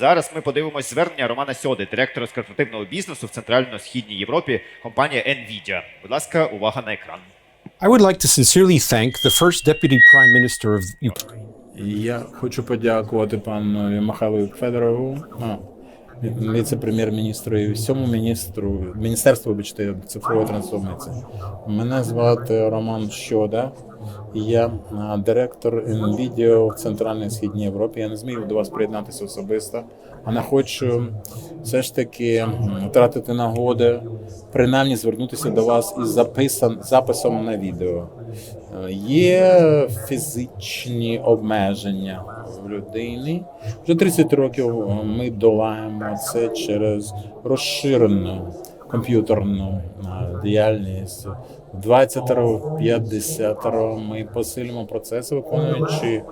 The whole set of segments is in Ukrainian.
Зараз ми подивимось звернення Романа Сьоди, директора з корпоративного бізнесу в Центрально-Східній Європі, компанія Nvidia. Будь ласка, увага на екран. I would like to sincerely thank the first Deputy Prime Minister of Ukraine. Я хочу подякувати пану Михайлу Федорову, віце-прем'єр-міністру і всьому міністру, міністерству вибачте, цифрової трансформації. Мене звати Роман Щода. Я директор NVIDIA в Центральній Східній Європі. Я не зміг до вас приєднатися особисто, а не хочу все ж таки втратити нагоди, принаймні звернутися до вас із записан, записом на відео. Є фізичні обмеження в людині. Вже 30 років ми долаємо це через розширену комп'ютерну діяльність. В 20 50 ми посилюємо процеси, виконуючи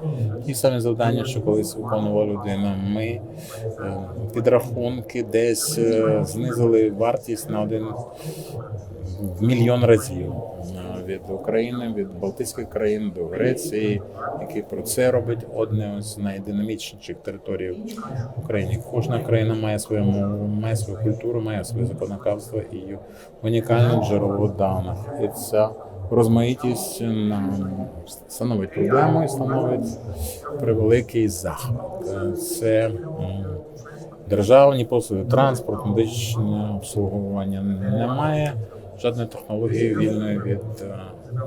ті самі завдання, що колись виконувала людина. Ми е, підрахунки десь е, знизили вартість на один мільйон разів від України, від Балтійських країн до Греції, який про це робить одне з найдинамічніших територій в Україні. Кожна країна має свою мову, має свою культуру, має своє законодавство і унікальне джерело даних. І ця розмаїтість становить проблему і становить превеликий захват. Е, Це державні послуги, транспорт, медичне обслуговування немає жодної технології вільної від е,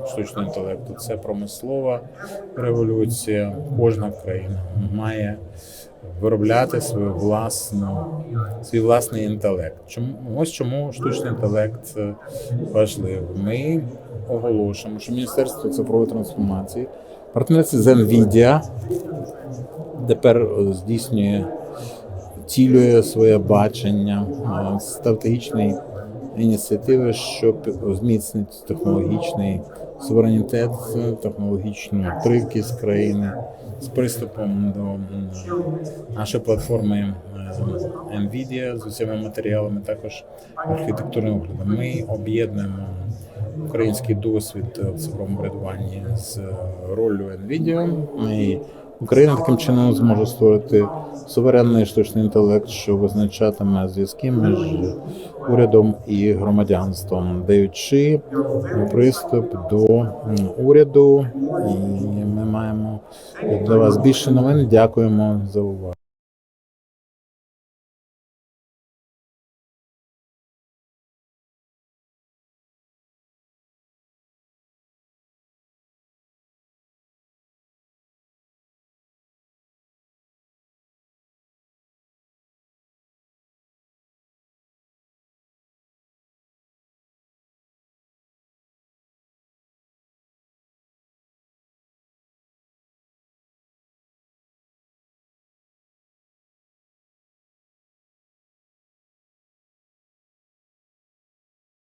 штучного інтелекту. Це промислова революція. Кожна країна має виробляти свою власну свій власний інтелект. Чому ось чому штучний інтелект е, важливий? Ми оголошуємо, що Міністерство цифрової трансформації партнерці з NVIDIA тепер е, здійснює втілює своє бачення стратегічної ініціативи, щоб зміцнити технологічний суверенітет, технологічну тривкість країни з приступом до нашої платформи е, NVIDIA з усіма матеріалами, також архітектурним оглядом. Ми об'єднуємо український досвід в цифровому врядуванні з ролью NVIDIA. І Україна таким чином зможе створити суверенний штучний інтелект, що визначатиме зв'язки між урядом і громадянством, даючи приступ до уряду. І ми маємо для вас більше новин. Дякуємо за увагу.